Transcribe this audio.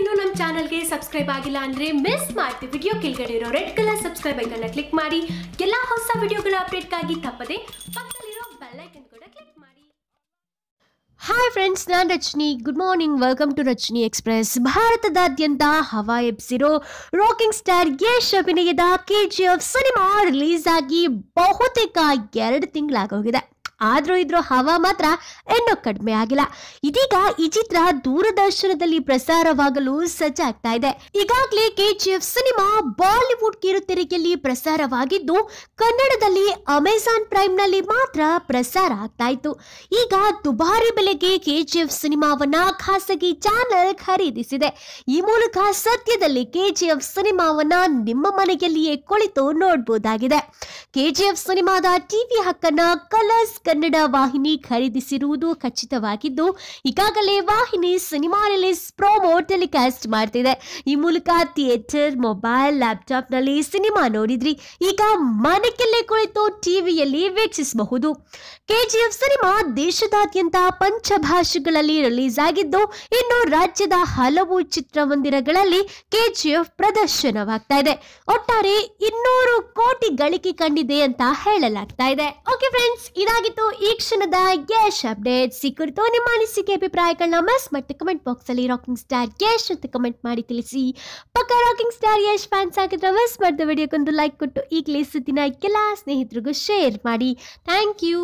ಇನ್ನೂ ನಮ್ಮ ಚಾನಲ್ಗೆ ಸಬ್ಸ್ಕ್ರೈಬ್ ಆಗಿಲ್ಲ ಅಂದ್ರೆ ಮಿಸ್ ಮಾಡ್ತಿ ವಿಡಿಯೋ ಕೆಳಗಡೆ ಇರೋ ರೆಡ್ ಕಲರ್ ಸಬ್ಸ್ಕ್ರೈಬ್ ಐಕನ್ನ ಕ್ಲಿಕ್ ಮಾಡಿ. ಎಲ್ಲ ಹೊಸ ವಿಡಿಯೋಗಳ ಅಪ್ಡೇಟ್ಗಾಗಿ ತಪ್ಪದೆ ಪಕ್ಕದಲ್ಲಿರೋ ಬೆಲ್ ಐಕನ್ ಕೂಡ ಕ್ಲಿಕ್ ಮಾಡಿ. ಹಾಯ್ ಫ್ರೆಂಡ್ಸ್ ನಾನು Rachani good morning welcome to Rachani express ಭಾರತದಾದ್ಯಂತ ಹವಾ ಎಬ್ಸಿರೋ ರಾಕಿಂಗ್ ಸ್ಟಾರ್ ಯಶ್ ಅಭಿನಯದ K G F cinema release ಆಗಿ ಬಹುತೇಕ ಎರಡು ತಿಂಗಳಾಗೋಗಿದೆ. ಆದ್ರೂ ಇದ್ರೂ ಹವಾ ಮಾತ್ರ ಇನ್ನೂ ಕಡಿಮೆ ಆಗಿಲ್ಲ. ಇದೀಗ ಈ ಚಿತ್ರ ದೂರದರ್ಶನದಲ್ಲಿ ಪ್ರಸಾರವಾಗಲು ಸಜ್ಜಾಗ್ತಾ ಇದೆ. ಈಗಾಗಲೇ ಕೆಜಿಎಫ್ ಸಿನಿಮಾ ಬಾಲಿವುಡ್ ಕಿರುತೆರೆಯಲ್ಲಿ ಪ್ರಸಾರವಾಗಿದ್ದು, ಕನ್ನಡದಲ್ಲಿ ಅಮೆಜಾನ್ ಪ್ರೈಮ್ನಲ್ಲಿ ಮಾತ್ರ ಪ್ರಸಾರ ಆಗ್ತಾ ಇತ್ತು. ಈಗ ದುಬಾರಿ ಬೆಲೆಗೆ ಕೆಜಿಎಫ್ ಸಿನಿಮಾವನ್ನ ಖಾಸಗಿ ಚಾನೆಲ್ ಖರೀದಿಸಿದೆ. ಈ ಮೂಲಕ ಸದ್ಯದಲ್ಲಿ ಕೆಜಿಎಫ್ ಸಿನಿಮಾವನ್ನ ನಿಮ್ಮ ಮನೆಯಲ್ಲಿಯೇ ಕುಳಿತು ನೋಡಬಹುದಾಗಿದೆ ಕೆಜಿಎಫ್ ಸಿನಿಮಾದ ಟಿವಿ ಹಕ್ಕನ್ನ ಕಲರ್ಸ್ ಕನ್ನಡ ವಾಹಿನಿ ಖರೀದಿಸಿರುವುದು ಖಚಿತವಾಗಿದ್ದು, ಈಗಾಗಲೇ ವಾಹಿನಿ ಸಿನಿಮಾ ರಿಲೀಸ್ ಪ್ರೋಮೋ ಟೆಲಿಕಾಸ್ಟ್ ಮಾಡ್ತಿದೆ. ಈ ಮೂಲಕ ಥಿಯೇಟರ್, ಮೊಬೈಲ್, ಲ್ಯಾಪ್ಟಾಪ್ನಲ್ಲಿ ಸಿನಿಮಾ ನೋಡಿದ್ರಿ. ಈಗ ಮನೆಯಲ್ಲೇ ಕುಳಿತು ಟಿವಿಯಲ್ಲಿ ವೀಕ್ಷಿಸಬಹುದು. ಕೆಜಿಎಫ್ ಸಿನಿಮಾ ದೇಶದಾದ್ಯಂತ ಪಂಚಭಾಷೆಗಳಲ್ಲಿ ರಿಲೀಸ್ ಆಗಿದ್ದು ಇನ್ನು ರಾಜ್ಯದ ಹಲವು ಚಿತ್ರಮಂದಿರಗಳಲ್ಲಿ ಕೆಜಿಎಫ್ ಪ್ರದರ್ಶನವಾಗ್ತಾ ಇದೆ. ಒಟ್ಟಾರೆ ಇನ್ನೂರು ಕೋಟಿ ಗಳಿಕೆ ಕಂಡಿದೆ ಅಂತ ಹೇಳಲಾಗ್ತಾ ಇದೆ. ಓಕೆ ಫ್ರೆಂಡ್ಸ್ ಇದಾಗಿತ್ತು ಈ ಕ್ಷಣದ ಯಶ್ ಅಪ್ಡೇಟ್ಸ್ ಈ ಕುರಿತು ನಿಮ್ಮ ಅನಿಸಿಕೆ ಅಭಿಪ್ರಾಯಗಳನ್ನ ಮಸ್ ಮತ್ತೆ ಕಮೆಂಟ್ ಬಾಕ್ಸ್ ಅಲ್ಲಿ ರಾಕಿಂಗ್ ಸ್ಟಾರ್ ಯಶ್ ಅಂತ ಕಮೆಂಟ್ ಮಾಡಿ ತಿಳಿಸಿ. ಪಕ್ಕ ರಾಕಿಂಗ್ ಸ್ಟಾರ್ ಯಶ್ ಫ್ಯಾನ್ಸ್ ಆಗಿದ್ರೆ ಮಸ್ ಮಾಡಿದ ವಿಡಿಯೋಕ್ಕೊಂದು ಲೈಕ್ ಕೊಟ್ಟು ಈಗಲೇ ಸುದ್ದಿನ ಎಲ್ಲ ಸ್ನೇಹಿತರಿಗೂ ಶೇರ್ ಮಾಡಿ. Thank you